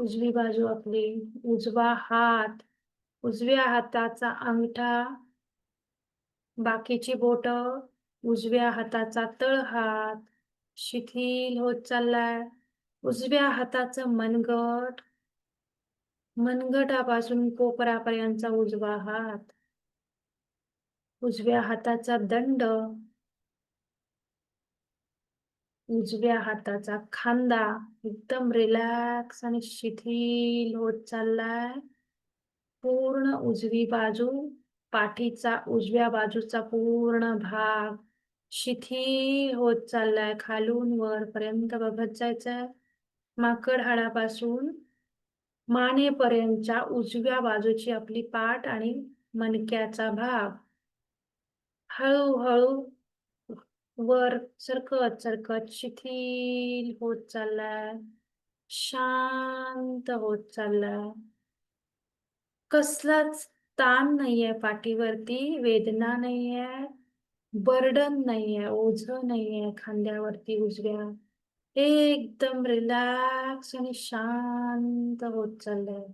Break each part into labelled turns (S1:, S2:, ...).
S1: उजवी बाजू आपली उजवा हात उजव्या हाताचा अंगठा बाकीची बोट उजव्या हाताचा तळहात शिथिल होत चाललाय. उजव्या हाताचं मनगट मनगटापासून कोपरापर्यंतचा उजवा हात. उजव्या हाताचा दंड उजव्या हाताचा खांदा एकदम रिलॅक्स आणि शिथिल होत चाललाय. पूर्ण उजवी बाजू पाठीचा उजव्या बाजूचा पूर्ण भाग शिथिल होत चाललाय. खालून वरपर्यंत बघत जायचंय. माकड हाडापासून मानेपर्यंतच्या उजव्या बाजूची आपली पाठ आणि मणक्याचा भाग. हळूहळू वर सरकत सरकत शिथिल होत चाललाय. शांत होत चाललाय. कसलाच ताण नाहीये पाठीवरती वेदना नाहीये बर्डन नाहीये ओझ नाहीये खांद्यावरती उजव्या. एकदम रिलॅक्स आणि शांत होत चाललंय.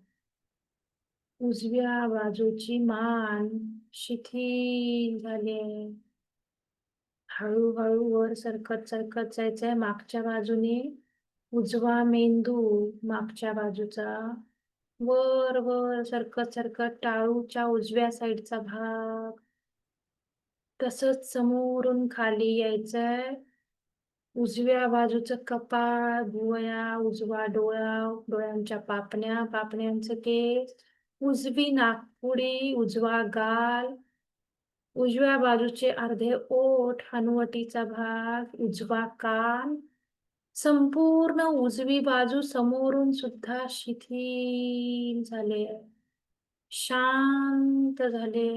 S1: उजव्या बाजूची मान शिथिल झाली आहे हळूहळू वर सरकत सरकत जायचंय. मागच्या बाजूने उजवा मेंदू मागच्या बाजूचा. वर वर सरकत सरकत टाळूच्या उजव्या साईडचा भाग. तसंच समोरून खाली यायचंय. उजव्या बाजूचं कपाळ भुवया उजवा डोळा डोळ्यांच्या पापण्या पापण्यांचं केस. उजवी नागपुडी उजवा गाल. उजव्या बाजूचे अर्धे ओठ हनुवटीचा भाग उजवा कान. संपूर्ण उजवी बाजू समोरून सुद्धा शिथिल झाले. शांत झाले.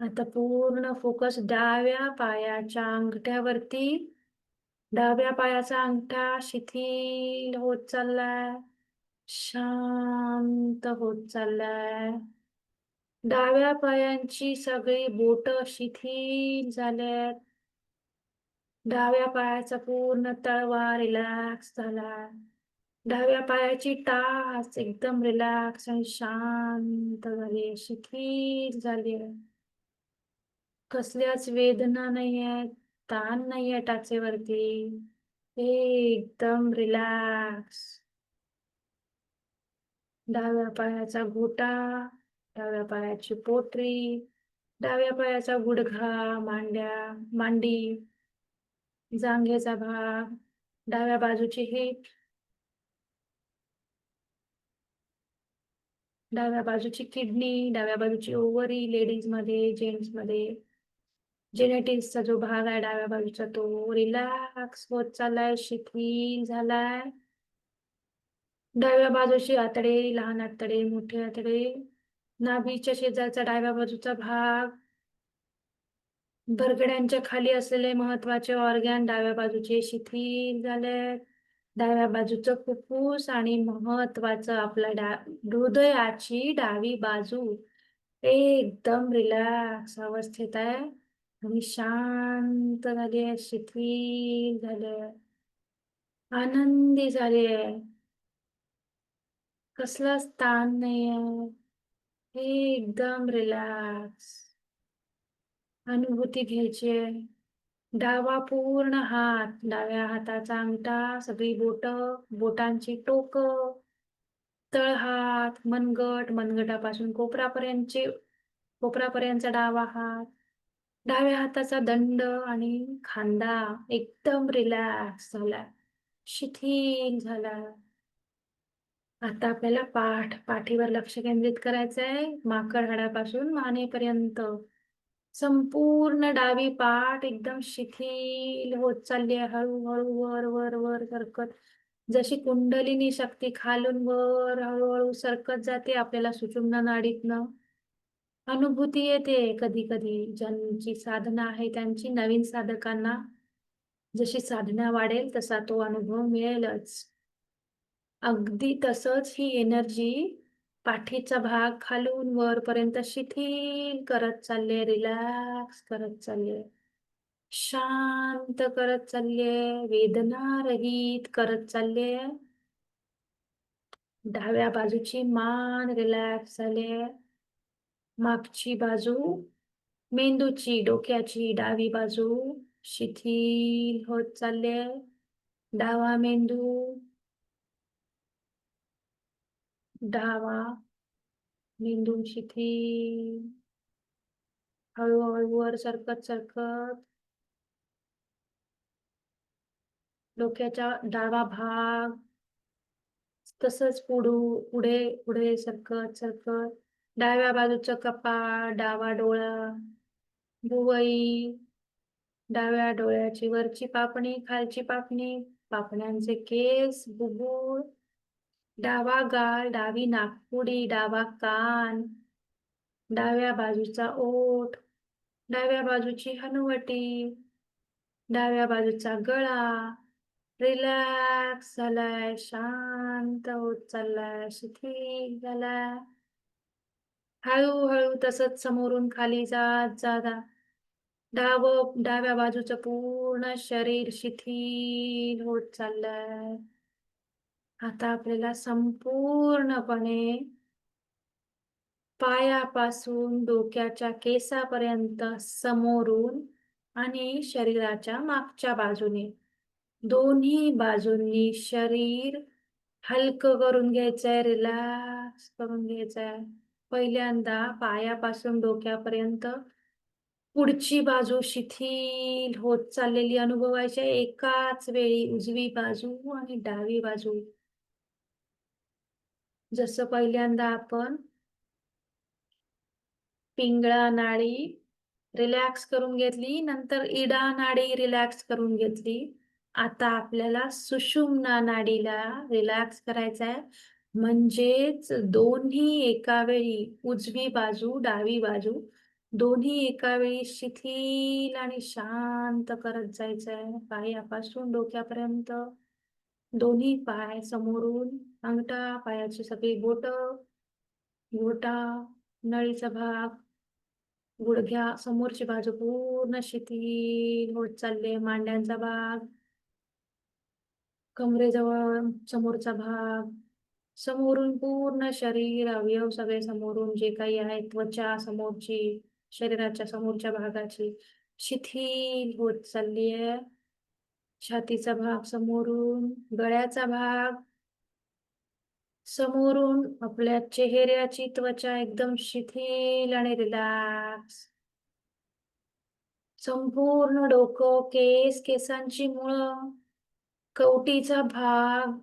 S1: आता पूर्ण फोकस डाव्या पायाच्या अंगठ्यावरती. डाव्या पायाचा अंगठा शिथिल होत चाललाय. शांत होत चाललाय. डाव्या पायांची सगळी बोट शिथिल झाल्यात. डाव्या पायाचा पूर्ण तळवा रिलॅक्स झाला. डाव्या पायाची टाच एकदम रिलॅक्स आणि शांत झाली शिथिल झाली. कसल्याच वेदना नाहीये ताण नाहीये टाचेवरती. एकदम रिलॅक्स डाव्या पायाचा घोटा डाव्या पायाची पोटरी डाव्या पायाचा गुडघा मांड्या मांडी जांघेचा भाग डाव्या बाजूची हिप डाव्या बाजूची किडनी डाव्या बाजूची ओव्हरी लेडीजमध्ये जेंट्समध्ये. जेनेटिक्सचा जो भाग आहे डाव्या बाजूचा तो रिलॅक्स होत चाललाय शिथिल झालाय. डाव्या बाजूची आतडे लहान आतडे मोठे आतडे. नाभीच्या शेजारचा डाव्या बाजूचा भाग. बरगड्यांच्या खाली असलेले महत्त्वाचे ऑर्गॅन डाव्या बाजूचे शिथिल झाले. डाव्या बाजूचं फुफ्फुस आणि महत्वाचं आपला डा हृदयाची डावी बाजू. एकदम रिलॅक्स अवस्थेत आहे. आणि शांत झाली आहे शिथिल झाले आनंदी झाली आहे. कसलाच ताण नाही आहे एकदम रिलॅक्स अनुभूती घ्यायची डावा पूर्ण हात डाव्या हाताचा अंगठा सगळी बोट बोटांची टोक तळहात मनगट मनगटापासून कोपरापर्यंतचे कोपरापर्यंतचा डावा हात डाव्या हाताचा दंड आणि खांदा. एकदम रिलॅक्स झाला. शिथिल झाला. आता आपल्याला पाठ पाठीवर लक्ष केंद्रित करायचं आहे माकड हाडापासून मानेपर्यंत. संपूर्ण डावी पाठ एकदम शिथिल होत चालली आहे. हळूहळू वर वर वर सरकत. जशी कुंडलिनी शक्ती खालून वर हळूहळू सरकत जाते आपल्याला सुचुम्ना नाडीतनं. अनुभूती येते कधी कधी. ज्यांची साधना आहे त्यांची नवीन साधकांना. जशी साधना वाढेल तसा तो अनुभव मिळेलच. अगदी तसंच ही एनर्जी पाठीचा भाग खालून वरपर्यंत शिथिल करत चालले रिलॅक्स करत चालले शांत करत चालले वेदना रहित करत चालले डाव्या बाजूची मान रिलॅक्स झाले मागची बाजू मेंदूची डोक्याची डावी बाजू शिथिल होत चालले डावा मेंदू डावा मेंदू शिथी हळूहळू वर सरकत सरकत डोक्याचा डावा भाग तसंच पुढू पुढे पुढे सरकत सरकत डाव्या बाजूचं कपाळ डावा डोळा भुवई डाव्या डोळ्याची वरची पापणी खालची पापणी पापण्यांचे केस बुबुळ. डावा गाल डावी नाकपुडी डावा कान. डाव्या बाजूचा ओठ डाव्या बाजूची हनुवटी डाव्या बाजूचा गळा. रिलॅक्स झालाय शांत होत चाललाय शिथिल झालाय. हळूहळू तसंच समोरून खाली जात जाता. डाव डाव्या बाजूचं पूर्ण शरीर शिथिल होत चाललंय. आता आपल्याला संपूर्णपणे पायापासून डोक्याच्या केसापर्यंत समोरून आणि शरीराच्या मागच्या बाजूने. दोन्ही बाजूंनी शरीर हलकं करून घ्यायचंय रिलॅक्स करून घ्यायचंय. पहिल्यांदा पायापासून डोक्यापर्यंत पुढची बाजू शिथिल होत चाललेली अनुभवायची. एकाच वेळी उजवी बाजू आणि डावी बाजू. जसं पहिल्यांदा आपण पिंगळा नाडी रिलॅक्स करून घेतली नंतर इडा नाडी रिलॅक्स करून घेतली. आता आपल्याला सुषुम्ना नाडीला रिलॅक्स करायचा आहे म्हणजेच दोन्ही एका वेळी उजवी बाजू डावी बाजू दोन्ही एका वेळी शिथिल आणि शांत करत जायचं आहे पायापासून डोक्यापर्यंत. दोन्ही पाय समोरून. अंगठा पायाची सगळी बोट घोटा नळीचा भाग गुडघ्या समोरची बाजू पूर्ण शिथिल होत चालले मांड्यांचा भाग कमरेजवळ समोरचा भाग समोरून पूर्ण शरीर अवयव सगळे समोरून जे काही आहे त्वचा समोरची शरीराच्या समोरच्या भागाची शिथिल होत चालली आहे. छातीचा भाग समोरून गळ्याचा भाग समोरून आपल्या चेहऱ्याची त्वचा एकदम शिथिल आणि रिलॅक्स संपूर्ण डोकं केस केसांची मुळं कवटीचा भाग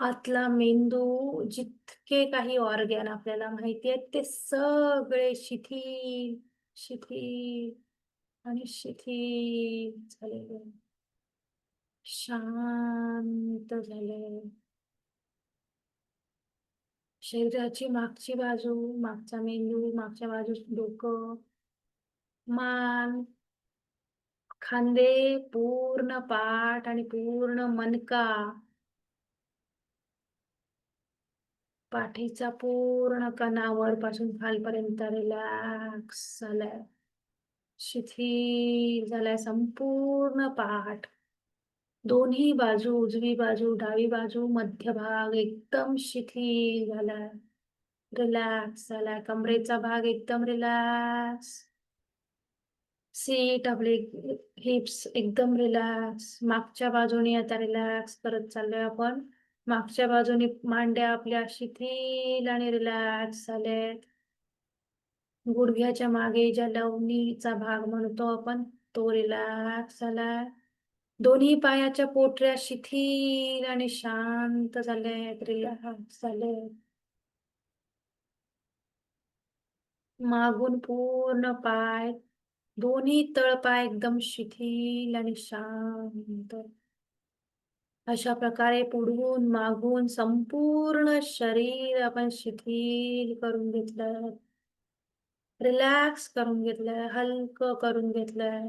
S1: आतला मेंदू जितके काही ऑर्गॅन आपल्याला माहिती आहेत ते सगळे शिथिल शिथिल आणि शिथिल झालेले. शांत झाले. शरीराची मागची बाजू मागचा मेंदू मागच्या बाजूस डोकं मान खांदे पूर्ण पाठ आणि पूर्ण मनका. पाठीचा पूर्ण कणावर पासून खालपर्यंत रिलॅक्स झालाय. शिथिल झालाय संपूर्ण पाठ. दोन्ही बाजू उजवी बाजू डावी बाजू मध्य भाग एकदम शिथिल झालाय रिलॅक्स झालाय कमरेचा भाग एकदम रिलॅक्स सीट आपले हिप्स एकदम रिलॅक्स मागच्या बाजूने आता रिलॅक्स करत चाललोय आपण. मागच्या बाजूने मांड्या आपल्या शिथिल आणि रिलॅक्स झाल्यात. गुडघ्याच्या मागे ज्या लवणीचा भाग म्हणतो आपण तो रिलॅक्स झालाय दोन्ही पायाच्या पोटऱ्या शिथिल आणि शांत झाले रिलॅक्स झाले. मागून पूर्ण पाय दोन्ही तळपाय एकदम शिथिल आणि शांत. अशा प्रकारे पुढून मागून संपूर्ण शरीर आपण शिथिल करून घेतलं. रिलॅक्स करून घेतलंय हलकं करून घेतलंय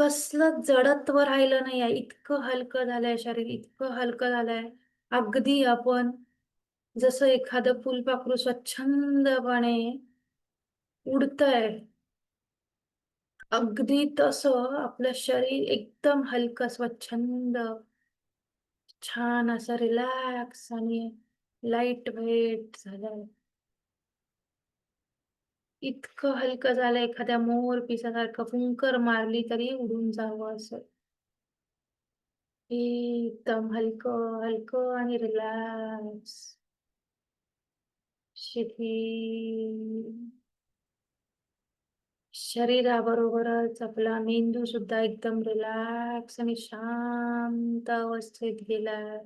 S1: कसलं जडत्व राहिलं नाही आहे इतकं हलकं झालंय शरीर इतकं हलकं झालंय अगदी आपण जसं एखादं फुलपाखरू स्वच्छंदपणे उडतंय अगदी तसं आपलं शरीर एकदम हलकं स्वच्छंद छान असं रिलॅक्स आणि लाइट वेट झालंय. इतकं हलकं झालं एखाद्या मोर पिसासारखं फुंकर मारली तरी उडून जावं असं. एकदम हलकं, हलकं आणि रिलॅक्स. शिथिल. शरीराबरोबरच आपला मेंदू सुद्धा एकदम रिलॅक्स आणि शांत अवस्थेत गेलाय.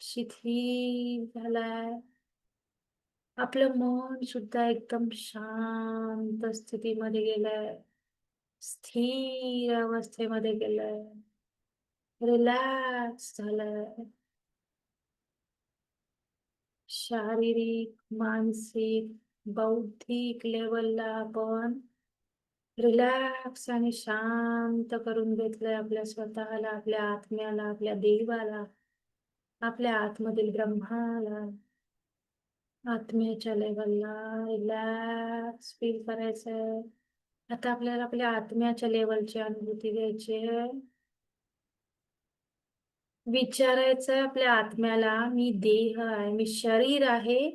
S1: शिथिल झालाय. आपलं मन सुद्धा एकदम शांत स्थितीमध्ये गेलंय. स्थिर अवस्थेमध्ये गेलंय. रिलॅक्स झालंय. शारीरिक, मानसिक, बौद्धिक लेवलला आपण रिलॅक्स आणि शांत करून घेतलंय आपल्या स्वतःला, आपल्या आत्म्याला, आपल्या देवाला, आपल्या आतमधील ब्रह्माला. आत्म्याच्या लेवलला रिलॅक्स फील करायचंय. आता आपल्याला आपल्या आत्म्याच्या लेवलची अनुभूती घ्यायची आहे. विचारायचं आपल्या आत्म्याला मी देह आहे, मी शरीर आहे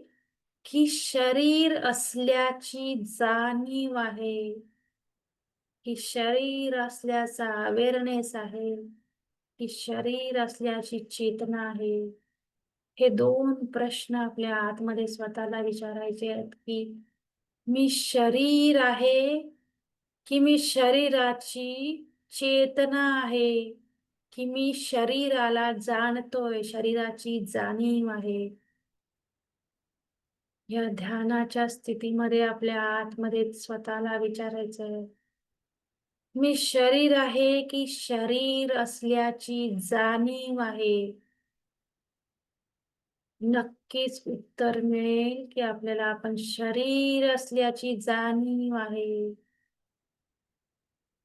S1: की शरीर असल्याची जाणीव आहे की शरीर असल्याचा अवेअरनेस आहे की शरीर असल्याची चेतना आहे हे दोन प्रश्न आपल्या आतमध्ये स्वतःला विचारायचे आहेत की मी शरीर आहे की मी शरीराची चेतना आहे की मी शरीराला जाणतोय शरीराची जाणीव आहे? या ध्यानाच्या स्थितीमध्ये आपल्या आतमध्ये स्वतःला विचारायचं मी शरीर आहे की शरीर असल्याची जाणीव आहे? नक्कीच उत्तर मिळेल की आपल्याला आपण शरीर असल्याची जाणीव आहे.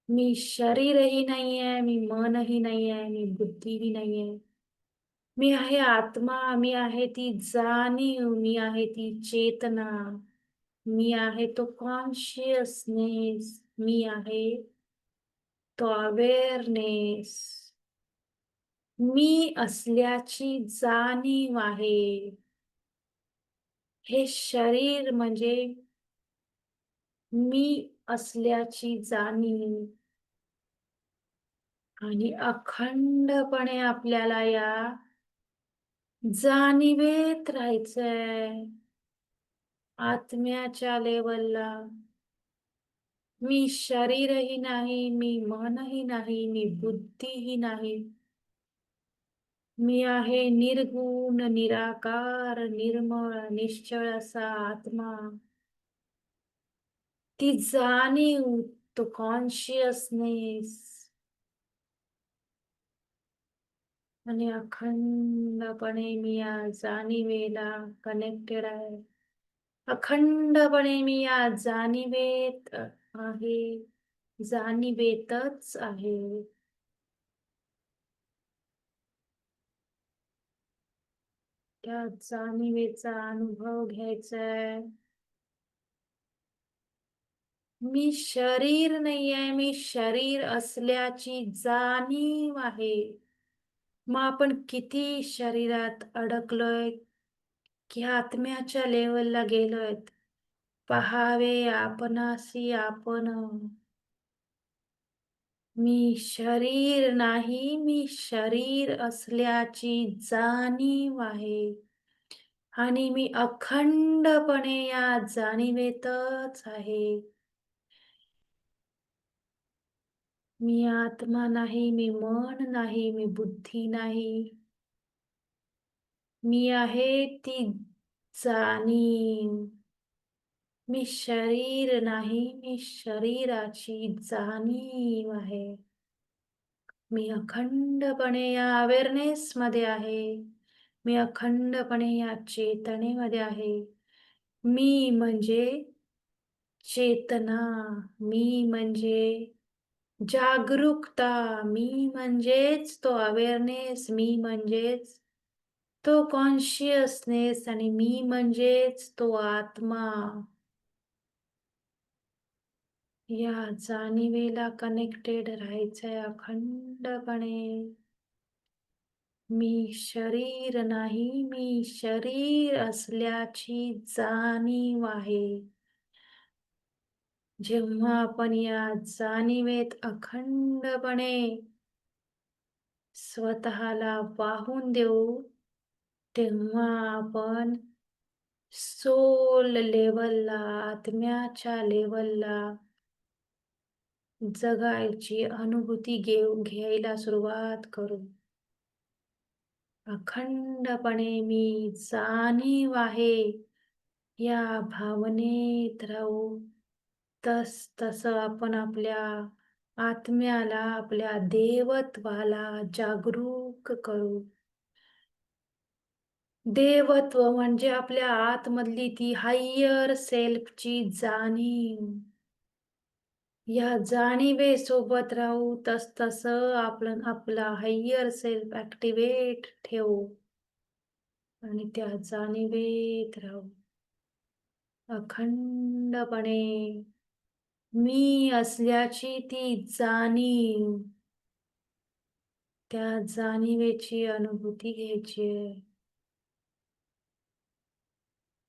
S1: मी शरीरही नाही आहे मी मनही नाही आहे मी बुद्धीही नाही आहे मी आहे आत्मा मी आहे ती जाणीव मी आहे ती चेतना. मी आहे तो कॉन्शियसनेस मी आहे तो अवेअरनेस मी असल्याची जाणीव आहे. हे शरीर म्हणजे मी असल्याची जाणीव. आणि अखंडपणे आपल्याला या जाणीवेत राहायचंय. आत्म्याच्या लेवलला. मी शरीरही नाही मी मनही नाही मी बुद्धीही नाही. मी आहे निर्गुण निराकार निर्मळ निश्चळ असा आत्मा. ती जाणीव तो कॉन्शियसनेस आणि अखंडपणे मी या जाणीवेला कनेक्टेड आहे. अखंडपणे मी या जाणीवेत आहे जाणीवेतच आहे. जाणीवेचा अनुभव घ्यायचा आहे. मी शरीर नाही आहे मी शरीर असल्याची जाणीव आहे. मग आपण किती शरीरात अडकलोय? की आत्म्याच्या लेवलला गेलोय पहावे आपणासी आपण. मी शरीर नाही मी शरीर असल्याची जाणीव आहे. आणि मी अखंडपणे या जाणीवेतच आहे. मी आत्मा नाही मी मन नाही मी बुद्धी नाही. मी आहे ती जाणीव. मी शरीर नाही मी शरीराची जाणीव आहे. मी अखंडपणे या अवेअरनेस मध्ये आहे. मी अखंडपणे या चेतनेमध्ये आहे. मी म्हणजे चेतना मी म्हणजे जागरूकता मी म्हणजेच तो अवेअरनेस मी म्हणजेच तो कॉन्शियसनेस आणि मी म्हणजेच तो आत्मा. या जाणीवेला कनेक्टेड राहायचंय अखंडपणे मी शरीर नाही, मी शरीर असल्याची जाणीव आहे. जेव्हा आपण या जाणीवेत अखंडपणे स्वतःला वाहून देऊ, तेव्हा आपण सोल लेवलला, आत्म्याच्या लेवलला जगायची अनुभूती घेऊ घ्यायला सुरुवात करू. अखंडपणे मी जाणीव आहे या भावनेत राहू. तस तसं आपण आपल्या आत्म्याला, आपल्या देवत्वाला जागरूक करू. देवत्व म्हणजे आपल्या आतमधली ती हायर सेल्फची जाणीव. या जाणीवेसोबत राहू तस तस आपण आपला हायर सेल्फ ऍक्टिवेट ठेवू. आणि त्या जाणीवेत राहू. अखंडपणे मी असल्याची ती जाणीव त्या जाणीवेची अनुभूती घ्यायची आहे.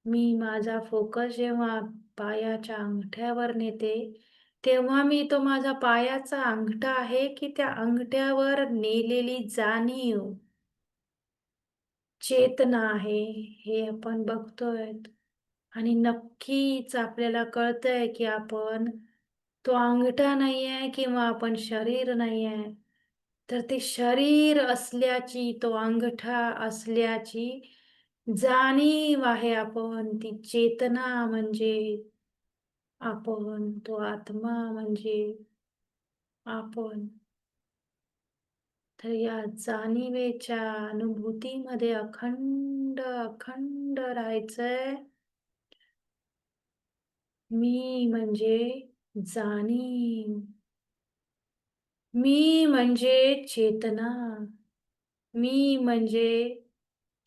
S1: मी माझा फोकस जेव्हा पायाच्या अंगठ्यावर नेते तेव्हा मी तो माझा पायाचा अंगठा आहे की त्या अंगठ्यावर नेलेली जाणीव चेतना आहे हे आपण बघतोय. आणि नक्कीच आपल्याला कळतंय की आपण तो अंगठा नाही आहे किंवा आपण शरीर नाही आहे तर ते शरीर असल्याची तो अंगठा असल्याची जाणीव आहे आपण ती चेतना म्हणजे आपण तो आत्मा म्हणजे आपण तर या जाणीवेच्या अनुभूतीमध्ये अखंड अखंड राहायचंय. मी म्हणजे जाणीव. मी म्हणजे चेतना. मी म्हणजे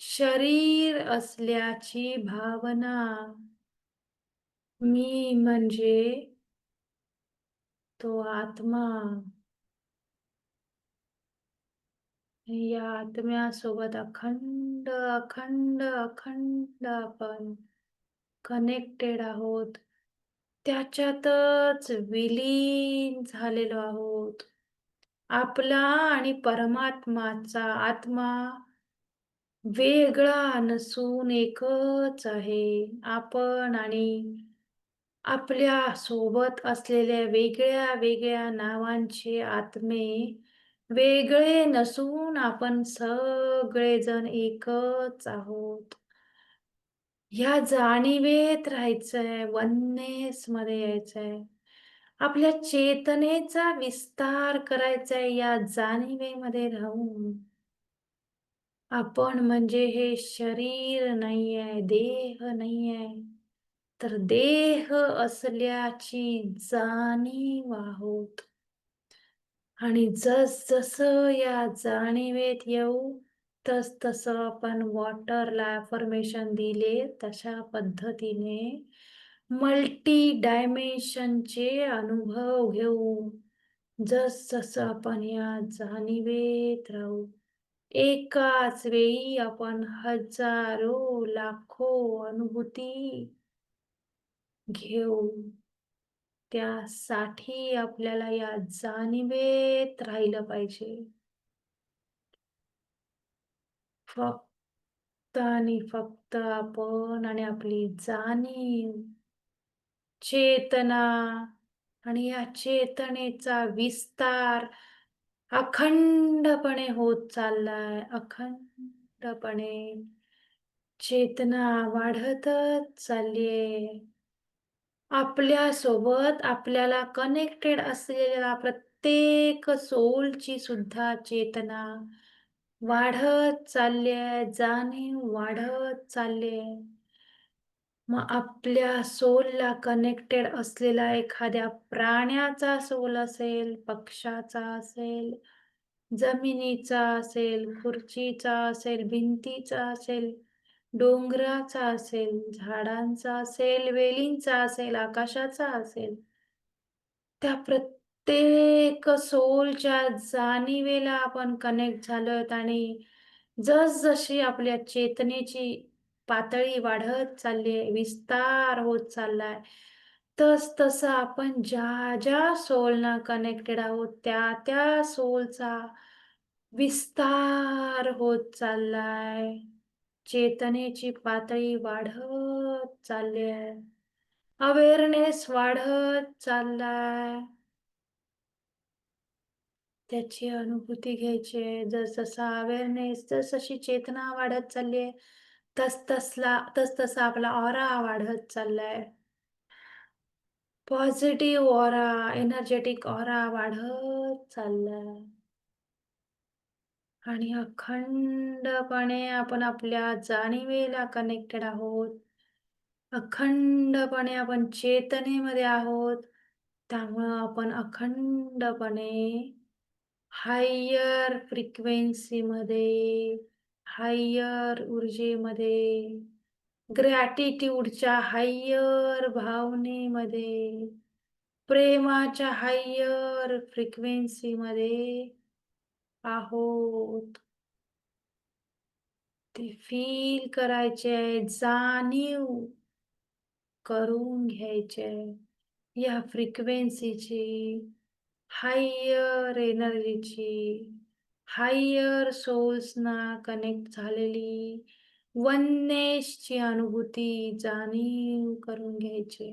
S1: शरीर असल्याची भावना. मी म्हणजे तो आत्मा या आत्म्यासोबत अखंड अखंड अखंड आपण कनेक्टेड आहोत. त्याच्यातच विलीन झालेलो आहोत. आपला आणि परमात्माचा आत्मा वेगळा नसून एकच आहे. आपण आणि आपल्यासोबत असलेल्या वेगळ्या वेगळ्या नावांचे आत्मे वेगळे नसून आपण सगळेजण एकच आहोत. ह्या जाणीवेत राहायचंय वननेस मध्ये यायचंय. आपल्या चेतनेचा विस्तार करायचाय या जाणीवेमध्ये राहून. आपण म्हणजे हे शरीर नाही आहे देह नाही आहे तर देह असल्याची जाणीव आहोत. आणि जस जस या जाणीवेत येऊ तस तसं आपण वॉटरला अफर्मेशन दिले तशा पद्धतीने मल्टी डायमेन्शनचे अनुभव घेऊ. जस जस आपण या जाणीवेत राहू एकाच वेळी आपण हजारो लाखो अनुभूती घेऊ त्यासाठी आपल्याला या जाणीवेत राहिलं पाहिजे. फक्त आणि फक्त आपण आणि आपली जाणीव चेतना आणि या चेतनेचा विस्तार अखंडपणे होत चाललाय. अखंडपणे चेतना वाढतच चाललीये. आपल्यासोबत आपल्याला कनेक्टेड असलेल्या प्रत्येक सोलची सुद्धा चेतना वाढत चालली जाणीव वाढत चालले मग आपल्या सोलला कनेक्टेड असलेला एखाद्या प्राण्याचा सोल असेल पक्षाचा असेल जमिनीचा असेल खुर्चीचा असेल भिंतीचा असेल डोंगराचा असेल झाडांचा असेल वेलींचा असेल आकाशाचा असेल त्या प्रत्येक सोलच्या जाणीवेला आपण कनेक्ट झालोय आणि जसजशी आपल्या चेतनेची पातळी वाढत चालली आहे, विस्तार होत चाललाय, तस-तसं आपण ज्या-ज्या सोलना कनेक्टेड आहोत, त्या-त्या सोलचा विस्तार होत चाललाय. चेतनेची पातळी वाढत चालली आहे. अवेअरनेस वाढत चाललाय. त्याची अनुभूती घ्यायची जसजसा अवेअरनेस, जसजशी चेतना वाढत चालली आहे, तस-तसला तस-तसा आपला ऑरा वाढत चाललाय. पॉझिटिव्ह ऑरा, एनर्जेटिक ऑरा वाढत चाललाय. आणि अखंडपणे आपण आपल्या जाणीवेला कनेक्टेड आहोत. अखंडपणे आपण चेतनेमध्ये आहोत. त्यामुळं आपण अखंडपणे हायर फ्रिक्वेन्सीमध्ये, हायर ऊर्जेमध्ये, ग्रॅटिट्यूडच्या हायर भावनेमध्ये, प्रेमाच्या हायर फ्रिक्वेन्सीमध्ये आहोत. ते फील करायचे आहे, जाणीव करून घ्यायचे या फ्रिक्वेन्सीची, हायर एनर्जीची, हायर सोल्सना कनेक्ट झालेली वननेसची अनुभूती, जाणीव करून घ्यायची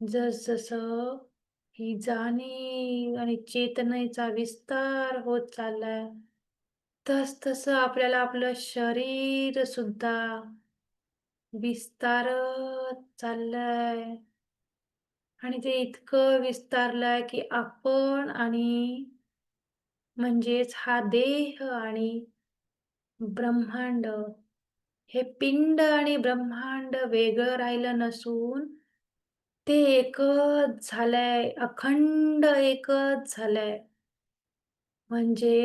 S1: जसजसं ही जाणीव आणि चेतनेचा विस्तार होत चाललाय, तसतसं आपल्याला आपलं शरीर सुद्धा विस्तारत चाललंय. आणि ते इतकं विस्तारलंय, की आपण आणि म्हणजेच हा देह आणि ब्रह्मांड, हे पिंड आणि ब्रह्मांड वेगळं राहिलं नसून ते एकच झालंय, अखंड एकच झालंय. म्हणजे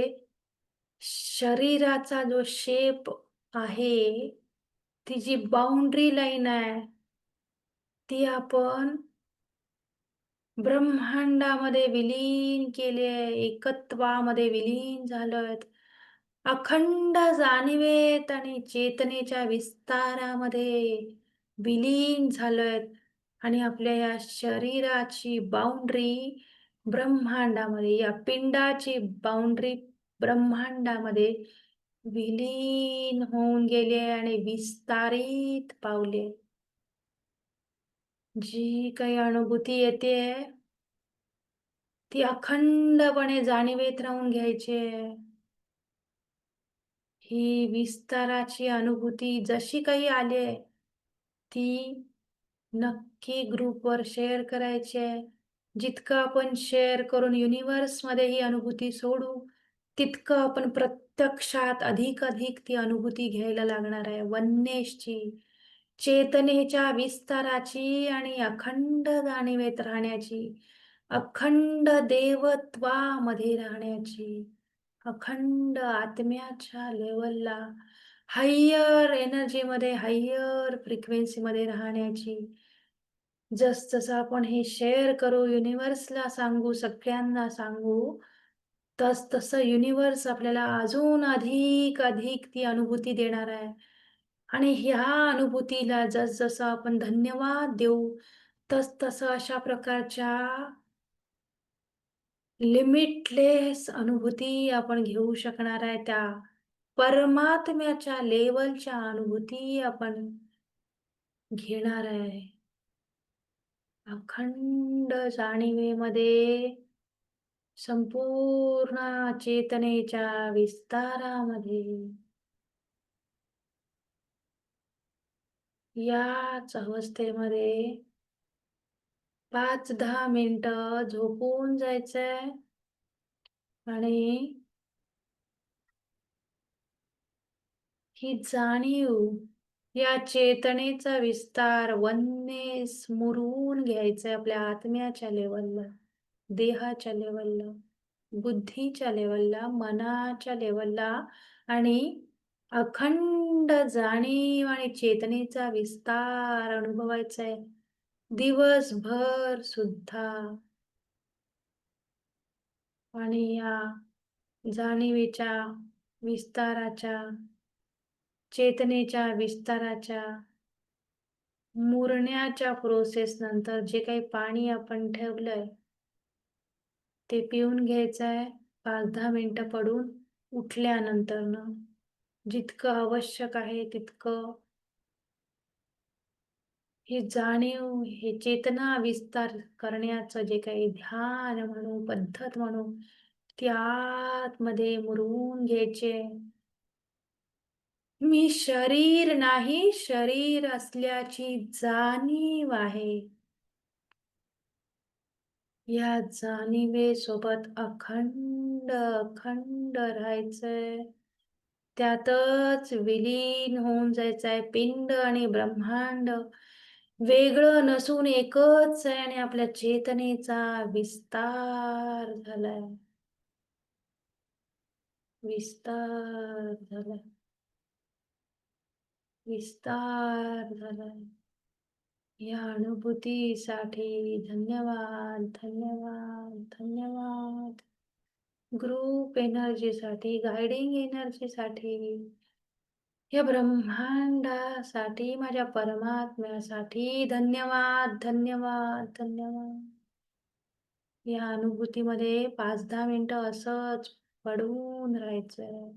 S1: शरीराचा जो शेप आहे, ती जी बाउंड्री लाईन आहे, ती आपण ब्रह्मांडामध्ये विलीन केली आहे, एकत्वामध्ये विलीन झालोय. अखंड जाणिवेत आणि चेतनेच्या विस्तारामध्ये विलीन झालोय आणि आपल्या या शरीराची बाउंड्री ब्रह्मांडामध्ये, या पिंडाची बाउंड्री ब्रह्मांडामध्ये विलीन होऊन गेली आहे आणि विस्तारित पावले. जी काही अनुभूती येतेय, ती अखंडपणे जाणीवेत राहून घ्यायची ही विस्ताराची अनुभूती जशी काही आली ती नक्की ग्रुपवर शेअर करायची आहे. जितकं आपण शेअर करून युनिव्हर्समध्ये ही अनुभूती सोडू, तितकं आपण प्रत्यक्षात अधिक-अधिक ती अनुभूती घ्यायला लागणार आहे. वन्येशची चेतनेच्या विस्ताराची आणि अखंड जाणीवेत राहण्याची, अखंड देवत्वामध्ये राहण्याची, अखंड आत्म्याच्या लेवलला, हायर एनर्जीमध्ये, हायर फ्रिक्वेन्सीमध्ये राहण्याची. जसजसं आपण हे शेअर करू, युनिव्हर्सला सांगू, सगळ्यांना सांगू, तसतसं युनिव्हर्स आपल्याला अजून अधिक-अधिक ती अनुभूती देणार आहे. आणि ह्या अनुभूतीला जसजसं आपण धन्यवाद देऊ, तसतसं अशा प्रकारच्या लिमिटलेस अनुभूती आपण घेऊ शकणार आहे. त्या परमात्म्याच्या लेवलच्या अनुभूती आपण घेणार आहे. अखंड जाणीवेमध्ये संपूर्ण चेतनेच्या विस्तारामध्ये. याच अवस्थेमध्ये पाच दहा मिनिट झोपून जायचंय आणि ही जाणीव, या चेतनेचा विस्तार, वन्ने मुरवून घ्यायचा आपल्या आत्म्याच्या लेवलला, देहाच्या लेवलला, बुद्धीच्या लेवलला, मनाच्या लेवलला आणि अखंड जाणीव आणि चेतनेचा विस्तार अनुभवायचा आहे. दिवसभर सुद्धा. आणि या जाणीवेच्या विस्ताराच्या चेतनेच्या विस्ताराच्या मुरण्याच्या प्रोसेस नंतर जे काही पाणी आपण ठेवलंय ते पिऊन घ्यायचंय. पाच दहा मिनिटं पडून उठल्यानंतरनं जितकं आवश्यक आहे तितकं हे जाणीव हे चेतना विस्तार करण्याचं जे काही ध्यान म्हणू पद्धत म्हणू ती आतमध्ये मुरवून घ्यायचे. मी शरीर नाही शरीर असल्याची जाणीव आहे. या जाणीवेसोबत अखंड अखंड राहायचंय. त्यातच विलीन होऊन जायचंय पिंड आणि ब्रह्मांड. वेगळं नसून एकच आहे आणि आपल्या चेतनेचा विस्तार झालाय. विस्तार झालाय. विस्तार झालाय. या अनुभूतीसाठी धन्यवाद धन्यवाद धन्यवाद. ग्रुप एनर्जीसाठी गायडिंग एनर्जीसाठी या ब्रह्मांडासाठी माझ्या परमात्म्यासाठी धन्यवाद धन्यवाद धन्यवाद. या अनुभूतीमध्ये पाच दहा मिनटं असंच पडून राहायचं.